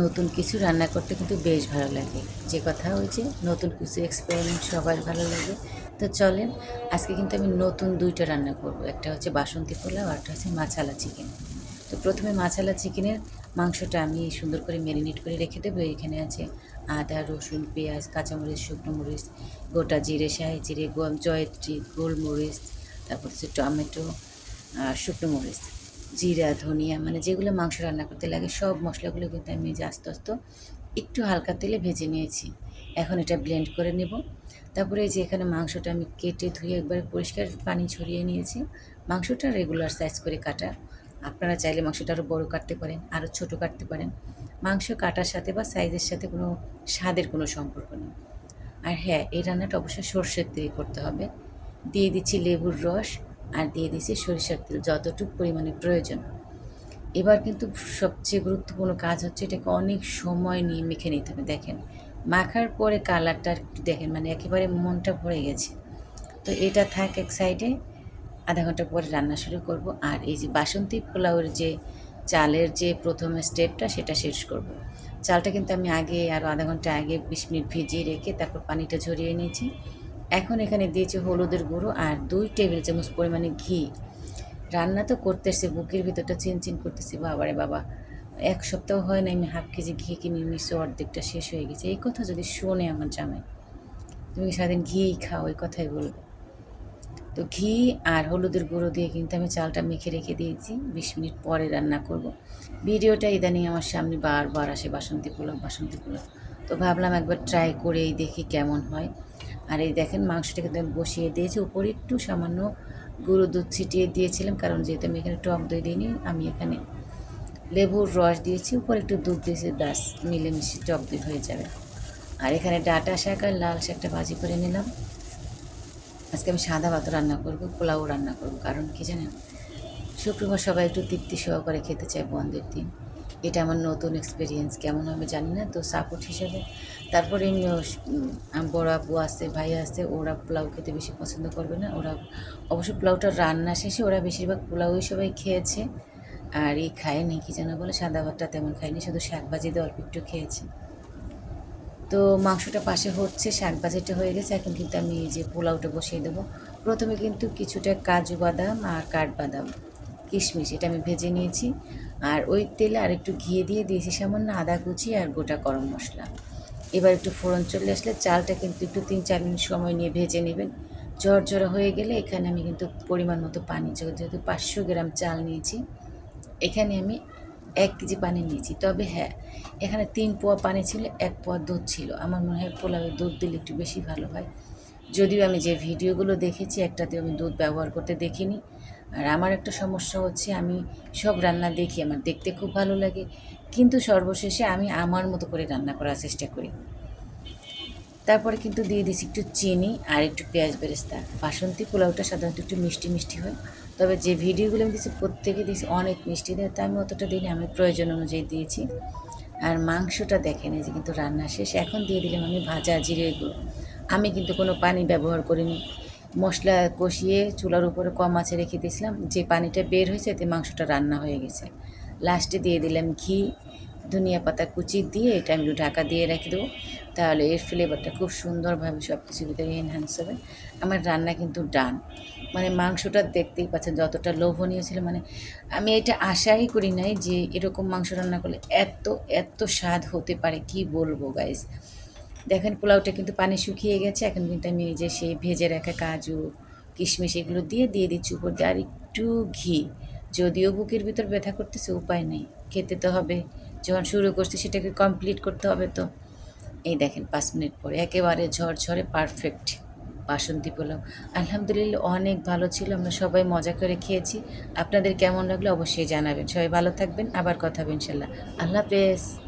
নতুন কিছু রান্না করতে কিন্তু বেশ ভালো লাগে। যে কথা হয়েছে নতুন কিছু এক্সপেরিমেন্ট সবার ভালো লাগে। তো চলেন, আজকে কিন্তু আমি নতুন দুইটা রান্না করব। একটা হচ্ছে বাসন্তী পোলাও আর একটা হচ্ছে মাছালা চিকেন তো প্রথমে মাছালা চিকেনের মাংসটা আমি সুন্দর করে ম্যারিনেট করে রেখে দেবো। এখানে আছে আদা, রসুন, পেঁয়াজ, কাঁচামরিচ, শুকনো মরিচ, গোটা জিরে, শাহি জিরে জয়ত্রী, গোলমরিচ, তারপর হচ্ছে টমেটো আর শুকনো মরিচ। জিরা, ধনিয়া মানে যেগুলো মাংস রান্না করতে লাগে, সব মশলাগুলো কিন্তু আমি যে আস্তে আস্তে একটু হালকা তেলে ভেজে নিয়েছি। এখন এটা ব্লেন্ড করে নেব। তারপরে এই যে এখানে মাংসটা আমি কেটে ধুয়ে একবারে পরিষ্কার পানি ছড়িয়ে নিয়েছি। মাংসটা রেগুলার সাইজ করে কাটা। আপনারা চাইলে মাংসটা আরও বড়ো কাটতে পারেন আরও ছোটো কাটতে পারেন। মাংস কাটার সাথে বা সাইজের সাথে কোনো স্বাদের কোনো সম্পর্ক নেই। আর হ্যাঁ এই রান্নাটা অবশ্যই সর্ষের তেল করতে হবে। দিয়ে দিচ্ছি লেবুর রস আর দিয়ে দিচ্ছি সরিষার তেল, যতটুকু পরিমাণে প্রয়োজন। এবার কিন্তু সবচেয়ে গুরুত্বপূর্ণ কাজ হচ্ছে এটাকে অনেক সময় নিয়ে মেখে নিতে হবে। দেখেন, মাখার পরে কালারটা একটু দেখেন মানে একেবারে মনটা ভরে গেছে। তো এটা থাক এক সাইডে, আধা ঘণ্টা পরে রান্না শুরু করব। আর এই যে বাসন্তী পোলাওয়ের যে চালের যে প্রথম স্টেপটা, সেটা শেষ করব। চালটা কিন্তু আমি আগে আরও আধা ঘণ্টা আগে বিশ মিনিট ভিজিয়ে রেখে তারপর পানিটা ঝরিয়ে নিয়েছি। এখন এখানে দিয়েছি হলুদের গুঁড়ো আর দুই টেবিল চামচ পরিমাণে ঘি। রান্না তো করতে করতেছে, বুকের ভিতরটা চিনচিন করতেছে। বাবারে বাবা, এক সপ্তাহ হয় না আমি হাফ কেজি ঘি কিনে নিশ্চয় অর্ধেকটা শেষ হয়ে গেছে। এই কথা যদি শোনে আমার জামাই, তুমি সারাদিন ঘি খাও? ওই কথাই বলবে। তো ঘি আর হলুদের গুঁড়ো দিয়ে কিন্তু আমি চালটা মেখে রেখে দিয়েছি। বিশ মিনিট পরে রান্না করব। ভিডিওটা ইদানিং আমার সামনে বারবার আসে, বাসন্তী পোলাও বাসন্তী পোলাও। তো ভাবলাম একবার ট্রাই করেই দেখি কেমন হয়। আর এই দেখেন, মাংসটা কিন্তু আমি বসিয়ে দিয়েছি। উপরে একটু সামান্য গুঁড়ো দুধ ছিটিয়ে দিয়েছিলাম, কারণ যেহেতু আমি এখানে টক দই দিইনি, আমি এখানে লেবুর রস দিয়েছি। উপরে একটু দুধ দিয়েছি, ব্যাস, মিলেমিশে টক দই হয়ে যাবে। আর এখানে ডাটা শাক আর লাল শাকটা ভাজি করে নিলাম। আজকে আমি সাদা ভাত রান্না করব, পোলাও রান্না করব, কারণ কি জানেন? শুক্রবার সবাই একটু তৃপ্তি সহকারে খেতে চায় বন্ধের দিন। এটা আমার নতুন এক্সপিরিয়েন্স কেমন হবে জানি না, তো সাপোর্ট হিসেবে। তারপরে এমনি বড় আপু আছে, ভাই আছে, ওরা পোলাও খেতে বেশি পছন্দ করবে না। ওরা অবশ্য পোলাওটা রান্না শেষে ওরা বেশিরভাগ পোলাওই সবাই খেয়েছে। আর এই খায়নি, কি যেন বলে, সাদা ভাতটা তেমন খায়নি, শুধু শাক ভাজি দিয়ে অল্প একটু খেয়েছে। তো মাংসটা পাশে হচ্ছে, শাক ভাজিটা হয়ে গেছে, এখন কিন্তু আমি এই যে পোলাওটা বসিয়ে দেবো। প্রথমে কিন্তু কিছুটা কাজু বাদাম আর কাঠবাদাম কিশমিশ, এটা আমি ভেজে নিয়েছি। আর ওই তেলে আর একটু ঘিয়ে দিয়ে দিয়েছি সামান্য আদা কুচি আর গোটা গরম মশলা। এবার একটু ফোড়ন চলে আসলে চালটা কিন্তু একটু তিন চার মিনিট সময় নিয়ে ভেজে নেবেন। ঝরঝরা হয়ে গেলে এখানে আমি কিন্তু পরিমাণ মতো পানি যেহেতু পাঁচশো গ্রাম চাল নিয়েছি, এখানে আমি এক কেজি পানি নিয়েছি। তবে হ্যাঁ এখানে তিন পোয়া পানি ছিল, এক পোয়া দুধ ছিল। আমার মনে হয় পোলাওয়ে দুধ দিলে একটু বেশি ভালো হয়। যদিও আমি যে ভিডিওগুলো দেখেছি একটাতে আমি দুধ ব্যবহার করতে দেখিনি। আর আমার একটা সমস্যা হচ্ছে আমি সব রান্না দেখি, আমার দেখতে খুব ভালো লাগে। কিন্তু সর্বশেষে আমি আমার মতো করে রান্না করার চেষ্টা করি। তারপরে কিন্তু দিয়ে দিছি একটু চিনি আর একটু পেঁয়াজ বেরেস্তা। বাসন্তী পোলাওটা সাধারণত একটু মিষ্টি মিষ্টি হয়। তবে যে ভিডিওগুলো আমি দিয়েছি প্রত্যেকে দিয়েছি অনেক মিষ্টি দেয়। তা আমি অতটা দিইনি, আমি প্রয়োজন অনুযায়ী দিয়েছি। আর মাংসটা দেখেন, এই যে কিন্তু রান্না শেষ। এখন দিয়ে দিলাম আমি ভাজা জিরে গুঁড়ো। আমি কিন্তু কোনো পানি ব্যবহার করিনি। মশলা কষিয়ে চুলার উপরে কম আঁচে রেখে দিয়েছিলাম। যে পানিটা বের হয়েছে, এতে মাংসটা রান্না হয়ে গেছে। লাস্টে দিয়ে দিলাম ঘি, ধনিয়া পাতা কুচি দিয়ে এটা আমি ঢাকা দিয়ে রেখে দেবো। তাহলে এর ফ্লেভারটা খুব সুন্দরভাবে সব কিছু ভিতরে এনহ্যান্স হবে। আমার রান্না কিন্তু ডান মানে মাংসটা দেখতেই পাচ্ছেন যতটা লোভনীয় ছিল। মানে আমি এটা আশাই করি নাই যে এরকম মাংস রান্না করলে এত এত স্বাদ হতে পারে, কি বলব গাইজ দেখেন পোলাওটা কিন্তু পানি শুকিয়ে গেছে, এখন কিন্তু আমি এই যে সেই ভেজে রাখা কাজু, কিশমিশ এগুলো দিয়ে দিয়ে দিচ্ছি উপর দিয়ে। আর একটু ঘি, যদিও বুকের ভিতর ব্যথা করতেছে, উপায় নেই। খেতে তো হবে। যখন শুরু করছি সেটাকে কমপ্লিট করতে হবে তো। এই দেখেন পাঁচ মিনিট পরে, একেবারে ঝরঝরে পারফেক্ট বাসন্তী পোলাও। আলহামদুলিল্লাহ অনেক ভালো ছিল, আমরা সবাই মজা করে খেয়েছি। আপনাদের কেমন লাগল অবশ্যই জানাবেন। সবাই ভালো থাকবেন, আবার কথা হবে ইনশাল্লাহ। আল্লাহ হাফেজ।